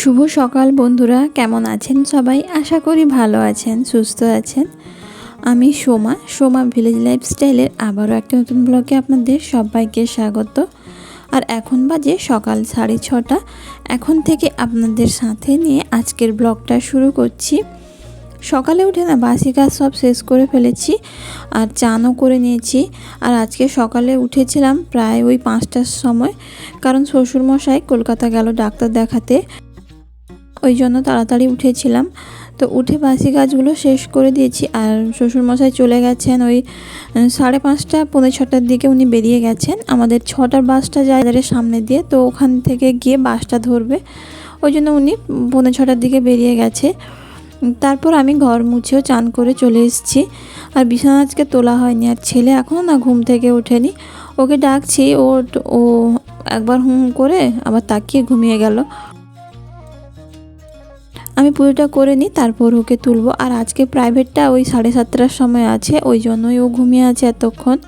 শুভ সকাল বন্ধুরা, কেমন আছেন সবাই? আশা করি ভালো আছেন, সুস্থ আছেন। আমি সোমা সোমা ভিলেজ লাইফস্টাইলের আবারও একটা নতুন ব্লগে আপনাদের সবাইকে স্বাগত। আর এখন বাজে সকাল সাড়ে ছটা। এখন থেকে আপনাদের সাথে নিয়ে আজকের ব্লগটা শুরু করছি। সকালে উঠে না বাসি কাজ সব শেষ করে ফেলেছি, আর চানও করে নিয়েছি। আর আজকে সকালে উঠেছিলাম প্রায় ওই পাঁচটার সময়, কারণ শ্বশুরমশাই কলকাতা গেল ডাক্তার দেখাতে। ওই জন্য তাড়াতাড়ি উঠেছিলাম। তো উঠে বাসি কাজগুলো শেষ করে দিয়েছি। আর শ্বশুরমশাই চলে গেছেন ওই সাড়ে পাঁচটা, পৌনে ছটার দিকে উনি বেরিয়ে গেছেন। আমাদের ছটার বাসটা যায় তাদের সামনে দিয়ে, তো ওখান থেকে গিয়ে বাসটা ধরবে। ওই জন্য উনি পৌনে ছটার দিকে বেরিয়ে গেছে। তারপর আমি ঘর মুছেও চান করে চলে এসেছি। আর বিছানা আজকে তোলা হয়নি। আর ছেলে এখনও না ঘুম থেকে ওঠেনি। ওকে ডাকছি, ও ও একবার হুম করে আবার তাকিয়ে ঘুমিয়ে গেল। আমি পুজোটা করে নিই, তারপর ওকে তুলবো। আর আজকে প্রাইভেটটা ওই সাড়ে সাতটার সময় আছে, ওই জন্যই ও ঘুমিয়ে আছে এতক্ষণ।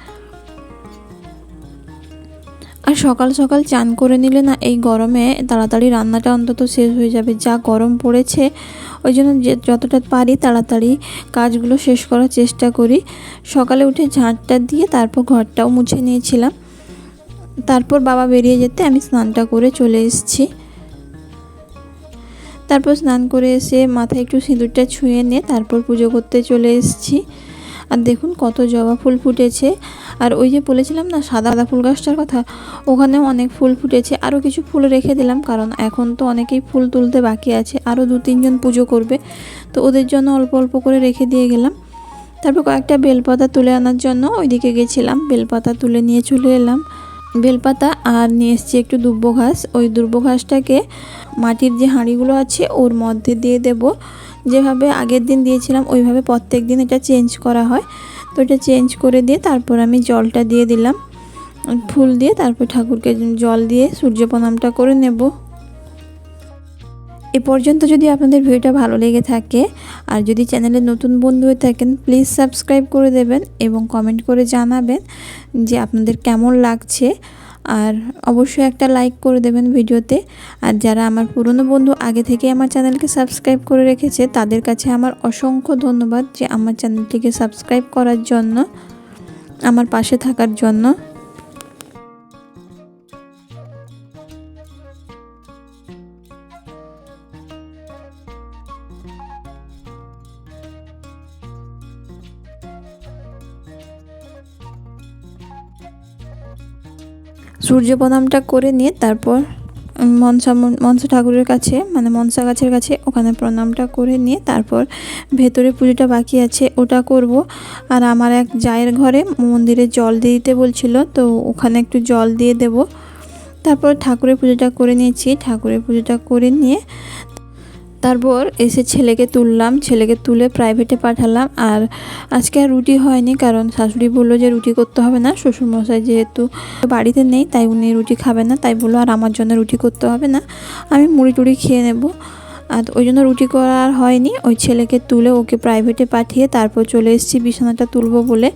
আর সকাল সকাল চান করে নিলে না, এই গরমে তাড়াতাড়ি রান্নাটা অন্তত শেষ হয়ে যাবে। যা গরম পড়েছে, ওই জন্য যতটা পারি তাড়াতাড়ি কাজগুলো শেষ করার চেষ্টা করি। সকালে উঠে ঝাঁটটা দিয়ে তারপর ঘরটাও মুছে নিয়েছিলাম। তারপর বাবা বেরিয়ে যেতে আমি স্নানটা করে চলে এসেছি। তারপর স্নান করে এসে মাথায় একটু সিঁদুরটা ছুঁয়ে নিয়ে তারপর পুজো করতে চলে এসেছি। আর দেখুন কত জবা ফুল ফুটেছে। আর ওই যে বলেছিলাম না, সাদা সাদা ফুল গাছটার কথা, ওখানেও অনেক ফুল ফুটেছে। আরও কিছু ফুল রেখে দিলাম, কারণ এখন তো অনেকেই ফুল তুলতে বাকি আছে। আরও দু তিনজন পুজো করবে। তো ওদের জন্য অল্প অল্প করে রেখে দিয়ে গেলাম। তারপর কয়েকটা বেলপাতা তুলে আনার জন্য ওইদিকে গেছিলাম। বেলপাতা তুলে নিয়ে চলে এলাম। বেলপাতা আর নিয়ে এসেছি একটু দুব্বো ঘাস। ওই দুব্বো ঘাসটাকে মাটির যে হাঁড়িগুলো আছে, ওর মধ্যে দিয়ে দেব। যেভাবে আগের দিন দিয়েছিলাম, ওইভাবে প্রত্যেক দিন এটা চেঞ্জ করা হয়। তো এটা চেঞ্জ করে দিয়ে তারপর আমি জলটা দিয়ে দিলাম। ফুল দিয়ে তারপর ঠাকুরকে জল দিয়ে সূর্য প্রণামটা করে নেব। এ পর্যন্ত যদি আপনাদের ভিডিওটা ভালো লেগে থাকে আর যদি চ্যানেলে নতুন বন্ধু হয়ে থাকেন প্লিজ সাবস্ক্রাইব করে দেবেন এবং কমেন্ট করে জানাবেন যে আপনাদের কেমন লাগছে। আর অবশ্যই একটা লাইক করে দেবেন ভিডিওতে। আর যারা আমার পুরনো বন্ধু আগে থেকে আমার চ্যানেলকে সাবস্ক্রাইব করে রেখেছে, তাদের কাছে আমার অসংখ্য ধন্যবাদ যে আমার চ্যানেলটিকে সাবস্ক্রাইব করার জন্য, আমার পাশে থাকার জন্য। সূর্য প্রণামটা করে নিয়ে তারপর মনসা মনসা ঠাকুরের কাছে মানে মনসা গাছের কাছে ওখানে প্রণামটা করে নিয়ে তারপর ভেতরে পুজোটা বাকি আছে, ওটা করব। আর আমার এক জায়ের ঘরে মন্দিরে জল দিয়ে দিতে বলছিল, তো ওখানে একটু জল দিয়ে দেব। তারপর ঠাকুরের পুজোটা করে নিয়েছি। ঠাকুরের পুজোটা করে নিয়ে তারপর এসে ছেলেকে তুললাম, ছেলেকে তুলে প্রাইভেটে পাঠালাম আর আজকে আর রুটি হয়নি কারণ শাশুড়ি বলল যে রুটি করতে হবে না, শ্বশুরমশাই যেহেতু বাড়িতে নেই তাই উনি রুটি খাবে না, তাই বলল আর আমার জন্য রুটি করতে হবে না, আমি মুড়ি টুড়ি খেয়ে নেব। আর ওই জন্য রুটি করা আর হয়নি। ওই ছেলেকে তুলে ওকে প্রাইভেটে পাঠিয়ে তারপর চলে এসেছি বিছানাটা তুলবো বলে।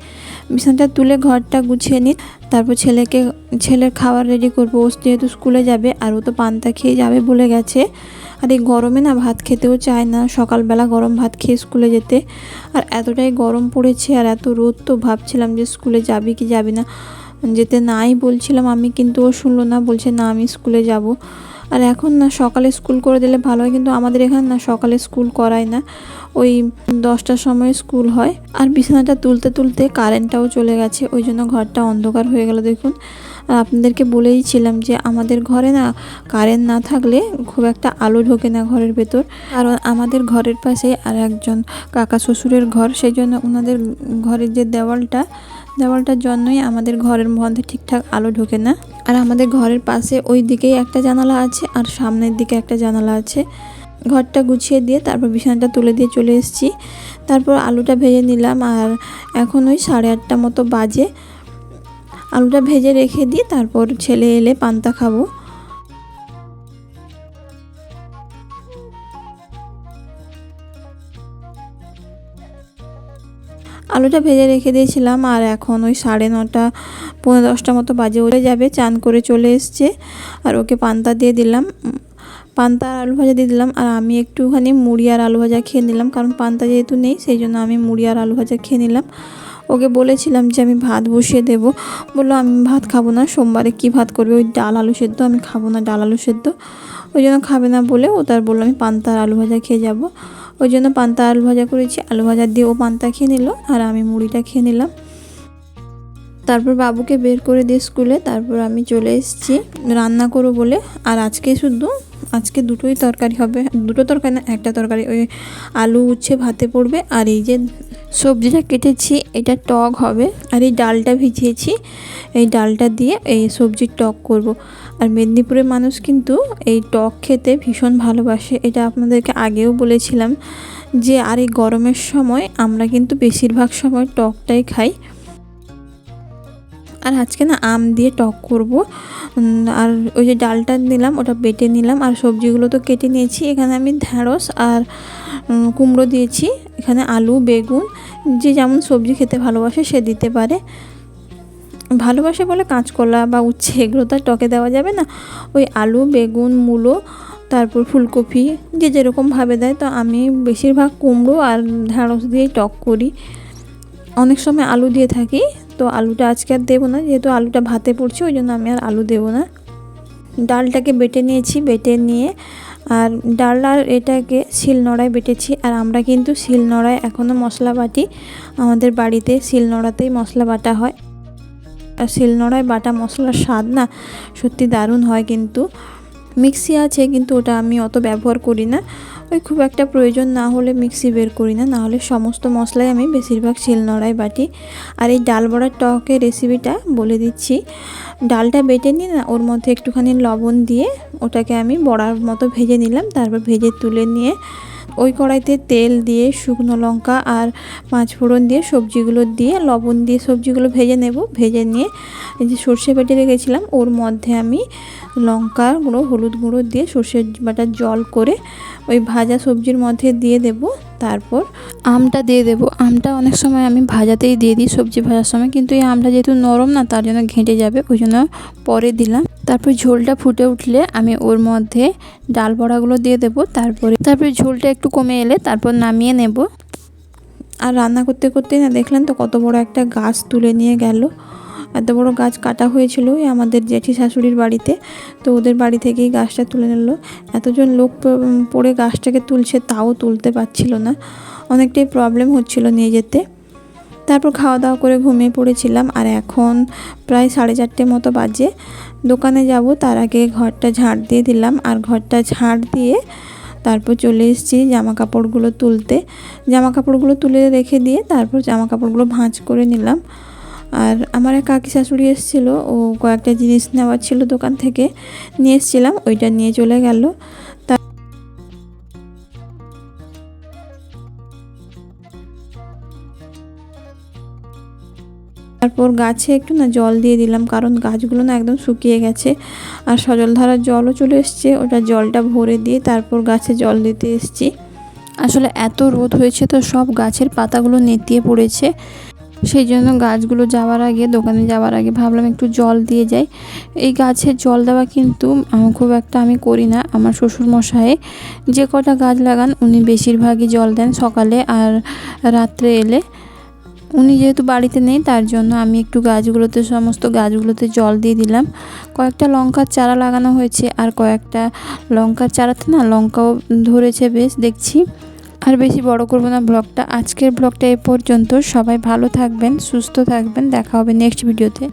বিছানাটা তুলে ঘরটা গুছিয়ে নিই, তারপর ছেলেকে, ছেলের খাবার রেডি করব। ও যেহেতু স্কুলে যাবে, আর ও তো পান্তা খেয়ে যাবে বলে গেছে। আর এই গরমে না ভাত খেতেও চায় না, সকালবেলা গরম ভাত খেয়ে স্কুলে যেতে। আর এতটাই গরম পড়েছে, আর এত রোদ তো ভাবছিলাম যে স্কুলে যাবি কি যাবি না। যেতে নাই বলছিলাম, আমি কিন্তু ও শুনলো না, বলছে না আমি স্কুলে যাব। আর এখন না সকালে স্কুল করে দিলে ভালো হয়, কিন্তু আমাদের এখানে না সকালে স্কুল করায় না। ওই দশটার সময় স্কুল হয়। আর বিছানাটা তুলতে তুলতে কারেন্টটাও চলে গেছে, ওই জন্য ঘরটা অন্ধকার হয়ে গেল দেখুন। আর আপনাদেরকে বলেইছিলাম যে আমাদের ঘরে না কারেন্ট না থাকলে খুব একটা আলো ঢোকে না ঘরের ভেতর। কারণ আমাদের ঘরের পাশে আর একজন কাকা শ্বশুরের ঘর, সেই জন্য ওনাদের ঘরের যে দেওয়ালটা, দেওয়ালটার জন্যই আমাদের ঘরের মধ্যে ঠিকঠাক আলো ঢোকে না। আর আমাদের ঘরের পাশে ওই দিকেই একটা জানালা আছে আর সামনের দিকে একটা জানালা আছে। ঘরটা গুছিয়ে দিয়ে তারপর বিছানাটা তুলে দিয়ে চলে এসেছি। তারপর আলুটা ভেজে নিলাম আর এখন ওই সাড়ে আটটা মতো বাজে। আলুটা ভেজে রেখে দিই তারপর ছেলে এলে পান্তা খাব। আলুটা ভেজে রেখে দিয়েছিলাম আর এখন ওই সাড়ে নটা পনেরো দশটা মতো বাজে উঠে যাবে, চান করে চলে এসছে আর ওকে পান্তা দিয়ে দিলাম। পান্তা আর আলু ভাজা দিয়ে দিলাম আর আমি একটুখানি মুড়ি আর আলু ভাজা খেয়ে নিলাম কারণ পান্তা যেহেতু নেই সেই জন্য আমি মুড়ি আর আলু ভাজা খেয়ে নিলাম। ওকে বলেছিলাম যে আমি ভাত বসিয়ে দেব। বলল, আমি ভাত খাব না, সোমবারে কি ভাত করবে? ওই ডাল আলু সেদ্ধ, আমি খাব না ডাল আলু সেদ্ধ। ওই জন্য খাবে না বলে ও তার বলল, আমি পান্তা আর আলু ভাজা খেয়ে যাব। ওই জন্য পান্তা আলু ভাজা করেছি। আলু ভাজা দিয়ে ও পান্তা খেয়ে নিল আর আমি মুড়িটা খেয়ে নিলাম। তারপর বাবুকে বের করে দিয়ে স্কুলে, তারপর আমি চলে এসেছি। রান্না করব বলে। আর আজকে শুধু আজকে দুটোই তরকারি হবে। দুটো তরকারি না, একটা তরকারি ওই আলু, উচ্ছে, ভাতে পড়বে। আর এই যে সবজিটা কেটেছি, এটা টক হবে। আর এই ডালটা ভিজিয়েছি, এই ডালটা দিয়ে এই সবজির টক করব। আর মেদিনীপুরের মানুষ কিন্তু এই টক খেতে ভীষণ ভালোবাসে। এটা আপনাদেরকে আগেও বলেছিলাম যে, আর এই গরমের সময় আমরা কিন্তু বেশিরভাগ সময় টকটাই খাই। আর আজকে না আম দিয়ে টক করব। আর ওই যে ডালটা নিলাম, ওটা বেটে নিলাম। আর সবজিগুলো তো কেটে নিয়েছি। এখানে আমি ঢ্যাঁড়স আর কুমড়ো দিয়েছি। এখানে আলু, বেগুন, যে যেমন সবজি খেতে ভালোবাসে সে দিতে পারে। ভালোবাসে বলে কাঁচকলা বা উচ্ছে এগুলো তো টকে দেওয়া যাবে না। ওই আলু, বেগুন, মূলো, তারপর ফুলকপি, যে যেরকমভাবে দেয়, তো আমি বেশিরভাগ কুমড়ো আর ঢ্যাঁড়স দিয়েই টক করি। অনেক সময় আলু দিয়ে থাকি তো আলুটা আজকে আর দেবো না, যেহেতু আলুটা ভাতে পড়ছে, ওই জন্য আমি আর আলু দেবো না। ডালটাকে বেটে নিয়েছি, বেটে নিয়ে, আর ডাল আর এটাকে শিলনোড়ায় বেটেছি, আর আমরা কিন্তু শিলনোড়ায় এখনও মশলা বাটি, আমাদের বাড়িতে শিলনোড়াতেই মশলা বাটা হয়। আর শিলনোড়ায় বাটা মশলার স্বাদ না, সত্যি দারুণ হয় কিন্তু। মিক্সি আছে, কিন্তু ওটা আমি অত ব্যবহার করি না। ওই খুব একটা প্রয়োজন না হলে মিক্সি বের করি না না হলে সমস্ত মশলাই আমি বেশিরভাগ শিলনোড়ায় বাটি। আর এই ডাল বড়ার টকের রেসিপিটা বলে দিচ্ছি। ডালটা বেটে নিয়ে না, ওর মধ্যে একটুখানি লবণ দিয়ে ওটাকে আমি বড়ার মতো ভেজে নিলাম, তারপর ভেজে তুলে নিয়ে ওই কড়াইতে তেল দিয়ে শুকনো লঙ্কা আর পাঁচ ফোড়ন দিয়ে সবজিগুলো দিয়ে, লবণ দিয়ে সবজিগুলো ভেজে নেব। ভেজে নিয়ে এই যে সর্ষে বেটে রেখেছিলাম, ওর মধ্যে আমি লঙ্কা গুঁড়ো, হলুদ গুঁড়ো দিয়ে সর্ষে বাটার জল করে ওই ভাজা সবজির মধ্যে দিয়ে দেব। তারপর আমটা দিয়ে দেব। আমটা অনেক সময় আমি ভাজাতেই দিয়ে দিই সবজি ভাজার সময়, কিন্তু এই আমটা যেহেতু নরম না, তার জন্য ঘেঁটে যাবে, ওই জন্য পরে দিলাম। তারপর ঝোলটা ফুটে উঠলে আমি ওর মধ্যে ডাল বড়াগুলো দিয়ে দেবো, তারপরে তারপরে ঝোলটা একটু কমে এলে তারপর নামিয়ে নেব। আর রান্না করতে করতেই না দেখলেন তো কত বড় একটা গাছ তুলে নিয়ে গেল। এত বড় গাছ কাটা হয়েছিল আমাদের জেঠি শাশুড়ির বাড়িতে, তো ওদের বাড়ি থেকেই গাছটা তুলে নিল। এতজন লোক পড়ে গাছটাকে তুলছে তাও তুলতে পারছিল না। অনেকটাই প্রবলেম হচ্ছিল নিয়ে যেতে। তারপর খাওয়া দাওয়া করে ঘুমিয়ে পড়েছিলাম আর এখন প্রায় সাড়ে চারটে মতো বাজে। দোকানে যাব, তার আগে ঘরটা ঝাড় দিয়ে দিলাম। আর ঘরটা ঝাড় দিয়ে তারপর চলে এসেছি জামা কাপড়গুলো তুলতে। জামা কাপড়গুলো তুলে রেখে দিয়ে তারপর জামা কাপড়গুলো ভাঁজ করে নিলাম। আর আমার এক কাকি শাশুড়ি এসেছিল, ও কয়েকটা জিনিস নেওয়ার ছিল দোকান থেকে। নিয়ে এসেছিলাম, ওইটা নিয়ে চলে গেল। তারপর গাছে একটু না জল দিয়ে দিলাম, কারণ গাছগুলো না একদম শুকিয়ে গেছে। আর সজলধারার জলও চলে এসছে, ওটা জলটা ভরে দিয়ে তারপর গাছে জল দিতে এসছি। আসলে এত রোদ হয়েছে তো সব গাছের পাতাগুলো নেতিয়ে পড়েছে। সেই জন্য গাছগুলো যাওয়ার আগে, দোকানে যাওয়ার আগে ভাবলাম একটু জল দিয়ে যাই। এই গাছে জল দেওয়া কিন্তু খুব একটা আমি করি না। আমার শ্বশুর মশাই যে কটা গাছ লাগান, উনি বেশিরভাগই জল দেন সকালে আর রাত্রে এলে। উনি যেহেতু বাড়িতে নেই, তার জন্য আমি একটু গাছগুলোতে, সমস্ত গাছগুলোতে জল দিয়ে দিলাম। কয়েকটা লঙ্কার চারা লাগানো হয়েছে আর কয়েকটা লঙ্কার চারাতে না লঙ্কাও ধরেছে বেশ, দেখছি। আর বেশি বড় করব না ব্লগটা। আজকের ব্লগটা এ পর্যন্ত। সবাই ভালো থাকবেন, সুস্থ থাকবেন। দেখা হবে নেক্সট ভিডিওতে।